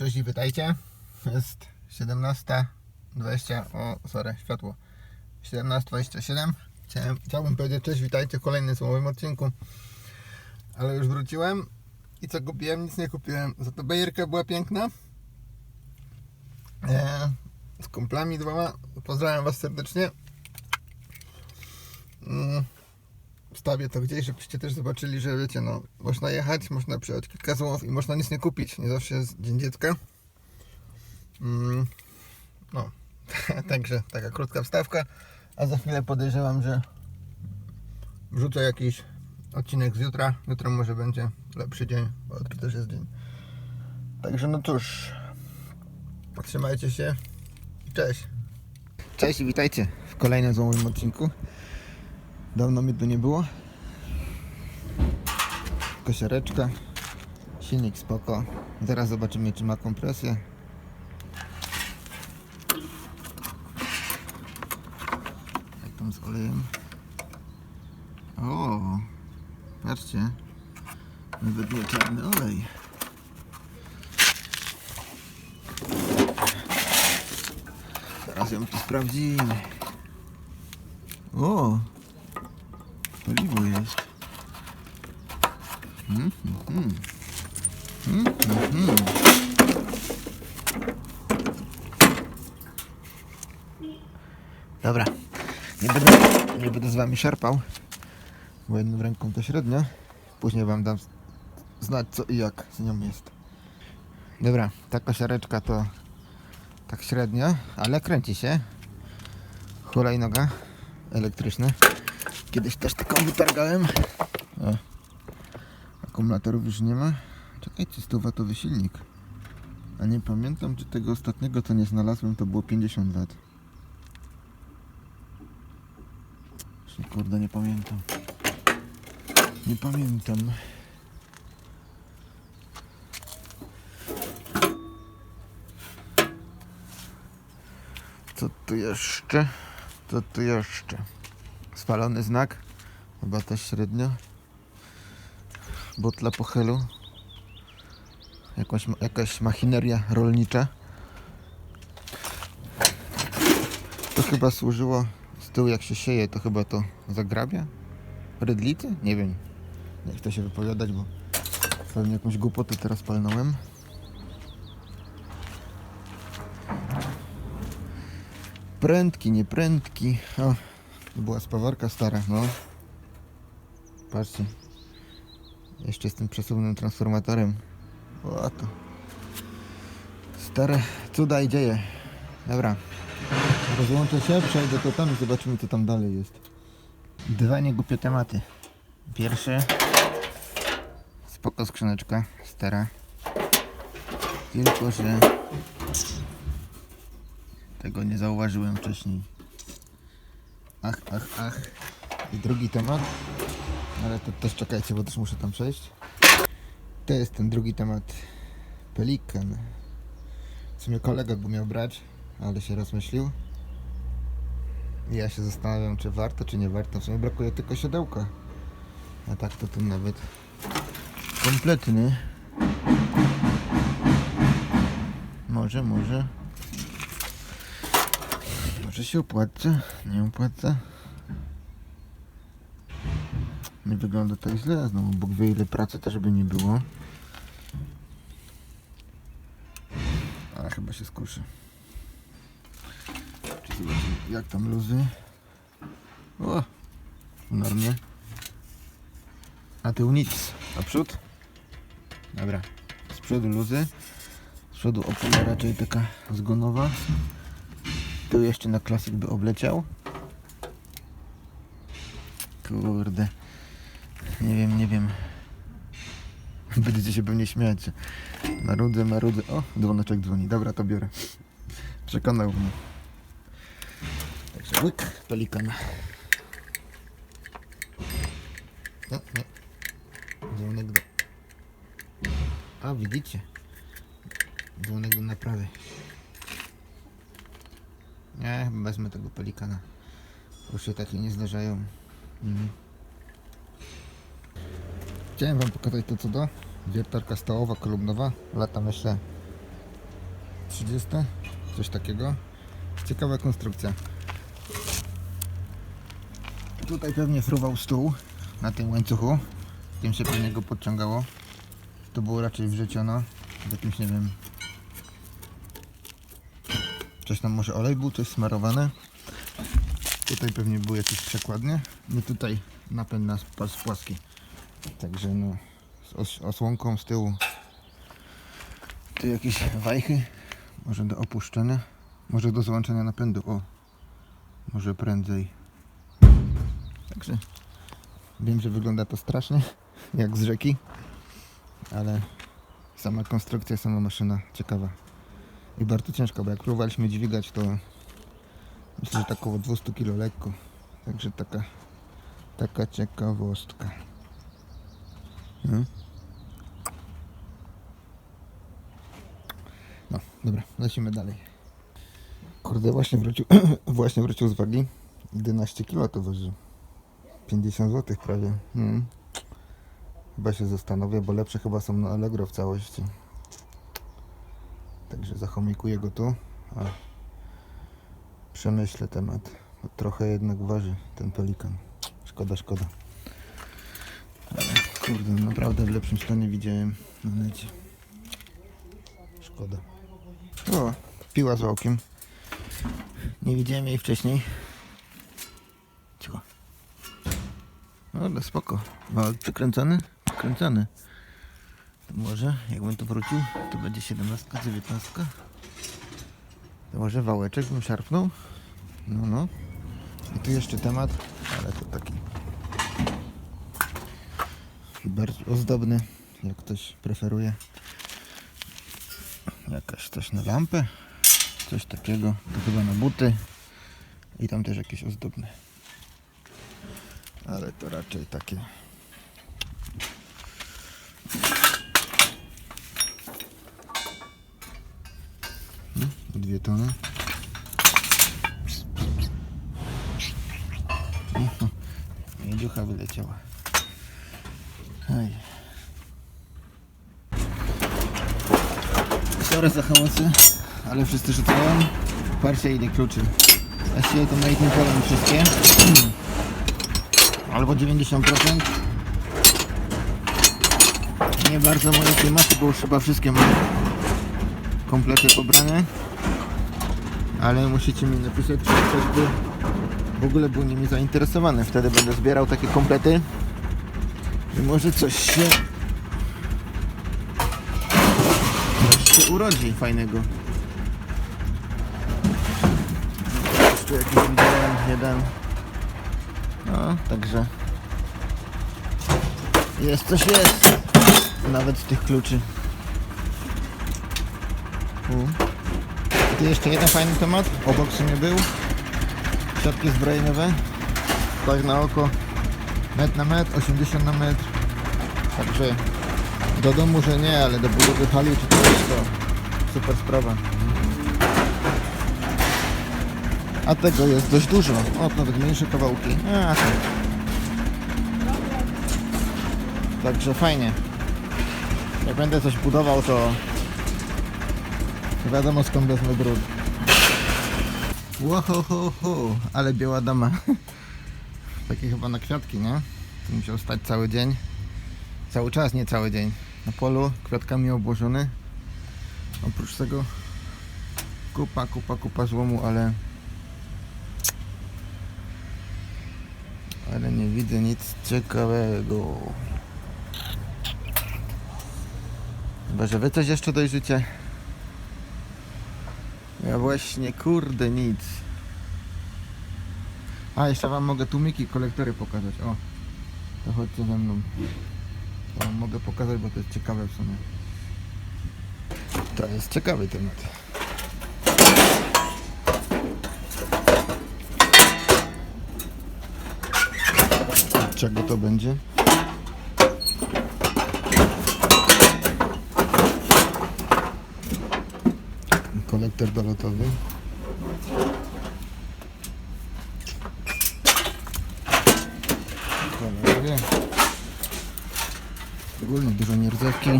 Cześć i witajcie. Jest 17.20. O, sorry, światło. 17.27. Chciałem, chciałbym powiedzieć cześć, witajcie w kolejnym słowowym odcinku. Ale już wróciłem. I co kupiłem? Nic nie kupiłem. Za to bajerka była piękna. E, z kumplami dwoma. Pozdrawiam Was serdecznie. Mm, Wstawię to gdzieś, żebyście też zobaczyli, że wiecie, no, można jechać, można przyjechać kilka słów i można nic nie kupić. Nie zawsze jest Dzień Dziecka. Mm, no, także taka krótka wstawka, a za chwilę podejrzewam, że wrzucę jakiś odcinek z jutra. Jutro może będzie lepszy dzień, bo jutro też jest dzień. Także no cóż, trzymajcie się i cześć. Cześć i witajcie w kolejnym złomowym odcinku. Dawno mnie tu nie było. Kosiareczka. Silnik spoko. Zaraz zobaczymy czy ma kompresję. Jak tam z olejem? O, patrzcie. Nawet czarny olej. Teraz ją tu sprawdzimy. O, Jest. Mm, mm, mm. Mm, mm. Dobra, nie będę, nie będę z wami szarpał, bo jedną ręką to średnio. Później wam dam znać co i jak z nią jest. Dobra, ta kosiareczka to tak średnio, ale kręci się. Hulajnoga elektryczna. Kiedyś też taką wytargałem. O. Akumulatorów już nie ma. Czekajcie, 100 watowy silnik. A nie pamiętam, czy tego ostatniego co nie znalazłem, to było 50 wat. Jeszcze, Kurde, nie pamiętam. Nie pamiętam. Co tu jeszcze? Co tu jeszcze? Spalony znak. Chyba też średnio. Butla po chylu. Jakąś, jakaś machineria rolnicza. To chyba służyło z tyłu jak się sieje, to chyba to zagrabia? Rydlicy? Nie wiem. Nie chcę się wypowiadać, bo pewnie jakąś głupotę teraz palnąłem. Prędki, nieprędki. O, to była spawarka stara, no. Patrzcie. Jeszcze z tym przesuwnym transformatorem. O, to. Stare cuda i dzieje. Dobra. Rozłączę się, przejdę to tam i zobaczymy co tam dalej jest. Dwa niegłupie tematy. Pierwszy. Spoko skrzyneczka stara. Tylko, że tego nie zauważyłem wcześniej. Ach, ach, ach. I drugi temat. Ale to też czekajcie, bo też muszę tam przejść. To jest ten drugi temat. Pelikan. W sumie kolega go miał brać, ale się rozmyślił. Ja się zastanawiam, czy warto, czy nie warto. W sumie brakuje tylko siodełka. A tak to tu nawet kompletny. Może, może. Może się opłaca? Nie opłaca? Nie wygląda tak źle, znowu Bóg wie ile pracy też by nie było. Ale chyba się skuszy. Czy jak tam luzy? O! W normie. A tył nic. A przód? Dobra. Z przodu luzy. Z przodu opona raczej taka zgonowa. Tu jeszcze na klasyk by obleciał. Kurde. Nie wiem, nie wiem. Będziecie się pewnie śmiać. Marudzę, marudzę. O, dzwoneczek dzwoni. Dobra, to biorę. Przekonał mnie. Także łyk, pelikan. No, nie. Dzwonek do... A, widzicie? Dzwonek do naprawy. Nie, chyba wezmę tego pelikana. Już się takie nie zdarzają. Mhm. Chciałem wam pokazać to co do. Wiertarka stołowa, kolumnowa. Lata myślę 30, coś takiego. Ciekawa konstrukcja. Tutaj pewnie fruwał stół na tym łańcuchu. Tym się pewnie go podciągało. To było raczej wrzeciono. W jakimś, nie wiem... Coś tam może olej był, coś smarowane. Tutaj pewnie były jakieś przekładnie. No tutaj napęd na pas płaski. Także no z os osłonką z tyłu. Tu jakieś wajchy. Może do opuszczenia. Może do złączenia napędu. O. Może prędzej. Także wiem, że wygląda to strasznie. Jak z rzeki. Ale sama konstrukcja, sama maszyna ciekawa. I bardzo ciężka, bo jak próbowaliśmy dźwigać to myślę, że tak około 200 kg lekko. Także taka taka ciekawostka. No. No, dobra, lecimy dalej. Kurde, właśnie wrócił, właśnie wrócił z wagi. 11 kg to waży. 50 zł prawie. Mm. Chyba się zastanowię, bo lepsze chyba są na Allegro w całości. Także zachomikuję go tu. A przemyślę temat. Bo trochę jednak waży ten pelikan. Szkoda, szkoda. Ale kurde, naprawdę w lepszym stanie widziałem na necie. Szkoda. O, piła z okiem. Nie widziałem jej wcześniej. Cicho. No, ale spoko. Wałek przykręcony? Przykręcony. Może, jakbym tu wrócił, to będzie 17, 19. To może wałeczek bym szarpnął? No, no. I tu jeszcze temat, ale to taki bardziej ozdobny, jak ktoś preferuje. Jakaś coś na lampę, coś takiego, to chyba na buty i tam też jakieś ozdobne. Ale to raczej takie dwie tony. Miedziucha wyleciała. Aj. Sorry za hałasy, ale wszyscy rzucają. Patrzcie ile kluczy. Właściwie to made in Poland wszystkie. Albo 90%. Nie bardzo moje klimaty, bo już chyba wszystkie mam komplety pobrane. Ale musicie mi napisać, czy ktoś by w ogóle był nimi zainteresowany. Wtedy będę zbierał takie komplety. I może coś się... Się urodzi fajnego. Jeszcze jakiś widziałem, jeden. No, także... Jest coś jest. Nawet z tych kluczy. Tu jeszcze jeden fajny temat. Obok w sumie był. Siatki zbrojeniowe. Tak na oko. Metr na metr, 80 na metr. Także do domu, że nie, ale do budowy hali czy coś to super sprawa. A tego jest dość dużo. O, nawet mniejsze kawałki. Tak. Także fajnie. Jak będę coś budował, to wiadomo skąd wezmę brud. Łohohoho, ale biała dama. Takie chyba na kwiatki, nie? Tu musiał stać cały dzień. Cały czas, nie cały dzień. Na polu, kwiatkami obłożony. Oprócz tego kupa, kupa, kupa złomu, ale ale nie widzę nic ciekawego. Chyba, że wy coś jeszcze dojrzycie. Ja właśnie, kurde, nic. A, jeszcze wam mogę tłumiki, kolektory pokazać. O, to chodźcie ze mną. To wam mogę pokazać, bo to jest ciekawe w sumie. To jest ciekawy temat. Czego to będzie? Kolektor dolotowy. Kolorowie. Ogólnie dużo nierdzewki.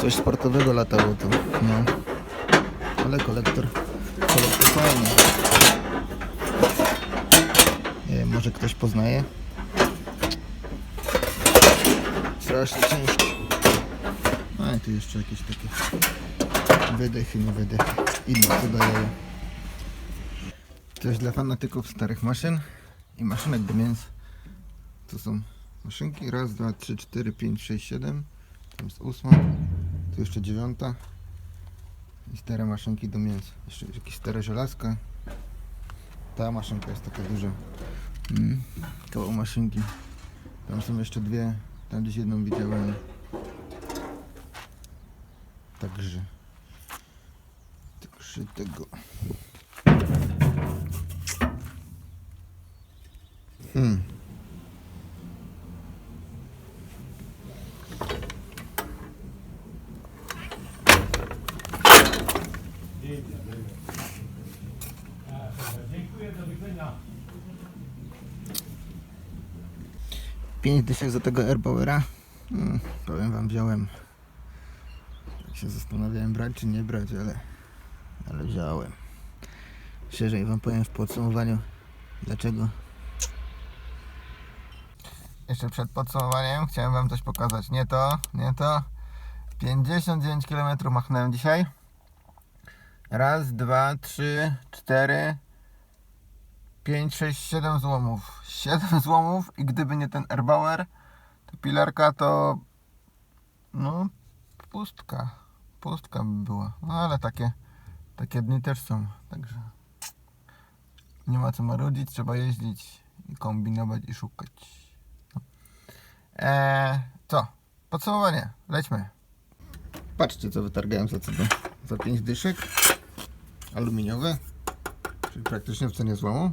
Coś sportowego latało tu. No. Ale kolektor, kolektor fajny. Nie wiem, może ktoś poznaje. Strasznie ciężki. No i tu jeszcze jakieś takie wydechy, nie wydechy. Inne co dają. Coś dla fanatyków starych maszyn i maszynek do mięs. To są maszynki. Raz, dwa, trzy, cztery, pięć, sześć, siedem. Tam jest ósma. Tu jeszcze dziewiąta. I stare maszynki do mięs. Jeszcze jakieś stare żelazka. Ta maszynka jest taka duża. Mm, koło maszynki. Tam są jeszcze dwie. Tam gdzieś jedną widziałem. Także. Także tego. Hmm. Pięć dyszek za tego Airbowera. Hmm, powiem wam, wziąłem. Tak się zastanawiałem brać czy nie brać, ale, ale wziąłem. Szerzej wam powiem w podsumowaniu dlaczego. Jeszcze przed podsumowaniem chciałem wam coś pokazać. Nie to, nie to. 59 km machnąłem dzisiaj. Raz, dwa, trzy, cztery, 5, 6, 7 złomów. 7 złomów i gdyby nie ten Erbauer, to pilarka to no pustka. Pustka by była. No ale takie takie dni też są. Także nie ma co marudzić, trzeba jeździć i kombinować i szukać. No. Eee, co? Podsumowanie. Lećmy. Patrzcie co wytargałem za co za 5 dyszek. Aluminiowe. Czyli praktycznie w cenie złomu.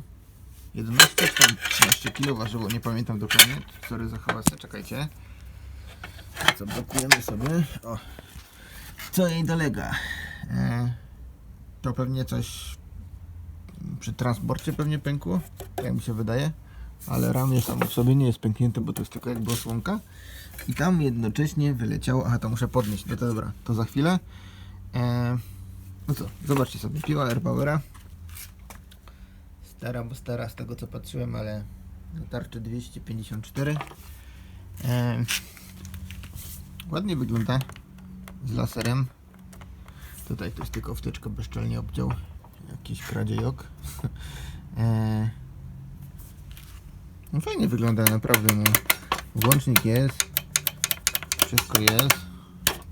11 czy tam 13 kg ważyło, nie pamiętam dokładnie. Sorry za hałasę, czekajcie. Zablokujemy sobie. O. Co jej dolega? E, to pewnie coś przy transporcie pewnie pękło, jak mi się wydaje. Ale ramię samo w sobie nie jest pęknięte, bo to jest tylko jakby osłonka. I tam jednocześnie wyleciało. Aha, to muszę podnieść. No to dobra, to za chwilę. E, no co, zobaczcie sobie. Piła Airbowera. Stara, bo stara z tego co patrzyłem, ale na tarczy 254. E, ładnie wygląda z laserem. Tutaj to jest tylko wtyczka bezczelnie obciął. Jakiś kradziejok. e, no fajnie wygląda naprawdę. No. Włącznik jest. Wszystko jest.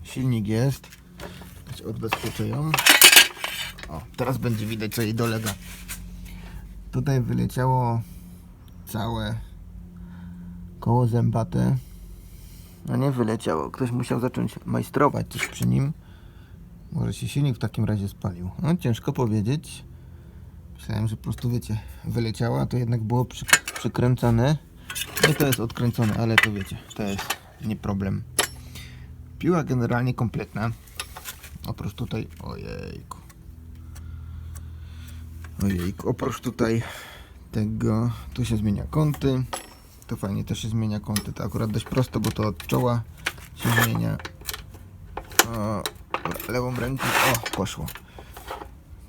Silnik jest. Się odbezpieczają. O, teraz będzie widać co jej dolega. Tutaj wyleciało całe koło zębate. No nie wyleciało. Ktoś musiał zacząć majstrować coś przy nim. Może się silnik w takim razie spalił. No ciężko powiedzieć. Myślałem, że po prostu wiecie, wyleciała, to jednak było przy, przykręcone. No to jest odkręcone, ale to wiecie, to jest nie problem. Piła generalnie kompletna. Oprócz tutaj, ojejku. Ojejku, oprócz tutaj tego, tu się zmienia kąty. To fajnie też się zmienia kąty. To akurat dość prosto, bo to od czoła się zmienia. O, lewą ręką, o, poszło.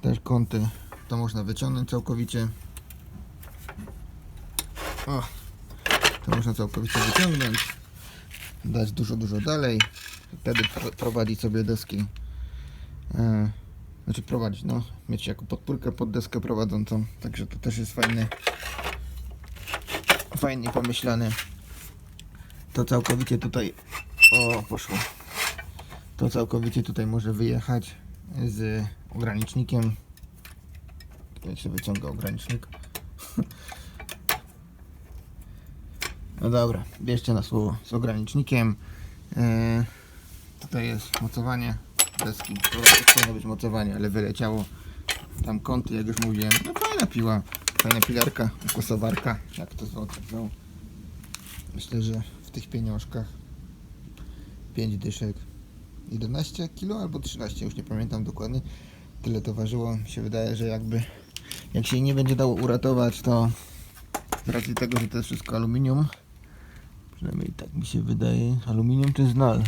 Też kąty to można wyciągnąć całkowicie. O, to można całkowicie wyciągnąć. Dać dużo, dużo dalej. Wtedy pro- prowadzić sobie deski. E, znaczy prowadzić, no. Mieć jako podpórkę pod deskę prowadzącą. Także to też jest fajne. Fajnie pomyślane. To całkowicie tutaj. O, poszło. To całkowicie tutaj może wyjechać z ogranicznikiem. Jak się wyciąga ogranicznik. No dobra, bierzcie na słowo z ogranicznikiem. Yy, tutaj jest mocowanie deski. To powinno być mocowanie, ale wyleciało. Tam kąty, jak już mówiłem. No fajna piła, fajna pilarka, kosowarka, jak to zwał. Myślę, że w tych pieniążkach 5 dyszek 11 kg albo 13, już nie pamiętam dokładnie. Tyle to ważyło. Mi się wydaje, że jakby jak się nie będzie dało uratować, to z racji tego, że to jest wszystko aluminium, przynajmniej tak mi się wydaje, aluminium czy znal?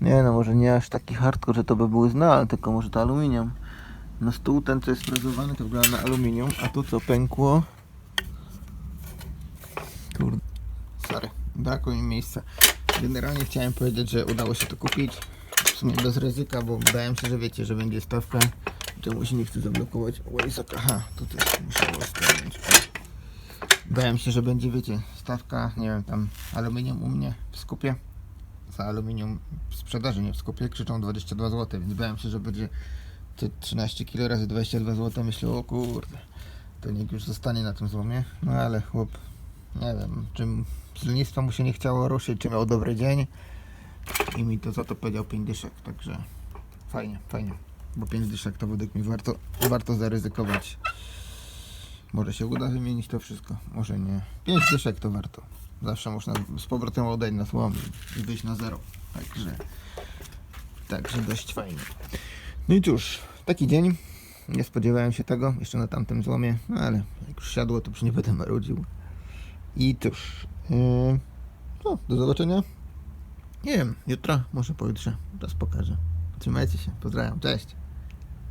Nie no, może nie aż taki hardcore, że to by były zna, ale tylko może to aluminium. No stół ten, co jest frezowany, to wygląda na aluminium, a tu co pękło... Kurde, sorry, brakło mi miejsca. Generalnie chciałem powiedzieć, że udało się to kupić. W sumie bez ryzyka, bo bałem się, że wiecie, że będzie stawka. Czemu się nie chce zablokować? Łańcuch, aha, to też musiało stanąć. Bałem się, że będzie, wiecie, stawka, nie wiem, tam aluminium u mnie w skupie. Za aluminium w sprzedaży, nie w skupie, krzyczą 22 zł, więc bałem się, że będzie te 13 kg razy 22 zł. Myślę, o kurde, to niech już zostanie na tym złomie. No ale chłop, nie wiem, czym z lenistwa mu się nie chciało ruszyć, czy miał dobry dzień i mi to za to powiedział 5 dyszek, także fajnie, fajnie. Bo 5 dyszek to według mnie warto, warto zaryzykować. Może się uda wymienić to wszystko, może nie. 5 dyszek to warto. Zawsze można z powrotem oddać na słom i wyjść na zero. Także, także dość fajnie. No i cóż, taki dzień. Nie spodziewałem się tego, jeszcze na tamtym złomie, no ale jak już siadło, to już nie będę marudził. I cóż, yy, no, do zobaczenia. Nie wiem, jutro, może pojutrze, teraz pokażę. Trzymajcie się, pozdrawiam, cześć.